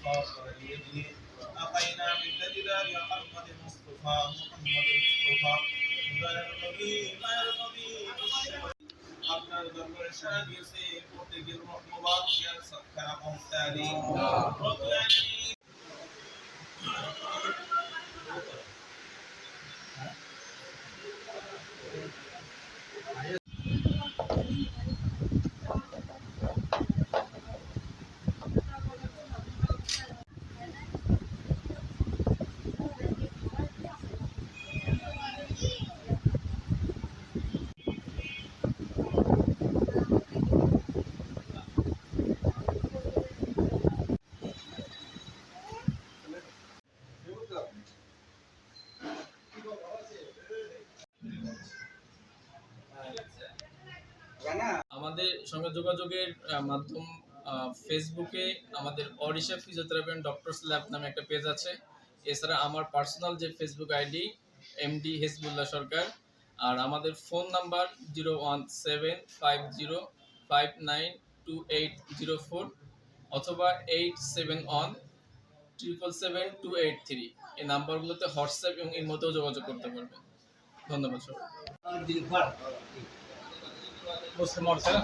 الخاصة بيده أقينا من تجدار محمد مصطفى محمد مصطفى غير النبي غير النبي আপনার দরবারে সারা দিয়েছে প্রত্যেকের মুবারক ইয়ার সৎকারা পৌঁছালি রব্বুল আলামিন আমাদের সঙ্গে যোগাযোগের মাধ্যম ফেসবুকে আমাদের Arisha physiotherapy and doctors lab নামে একটা পেজ আছে। এছাড়া আমার পার্সোনাল যে Facebook ID MD Hasbullah Sarkar, আর আমাদের phone number zero one seven five zero five nine two eight zero four অথবা eight seven one triple seven two eight three এই নাম্বারগুলোতে হোয়াটসঅ্যাপ এবং এর মধ্যেও যোগাযোগ করতে পারবেন। ধন্যবাদ সবাই বুঝতে পারছেন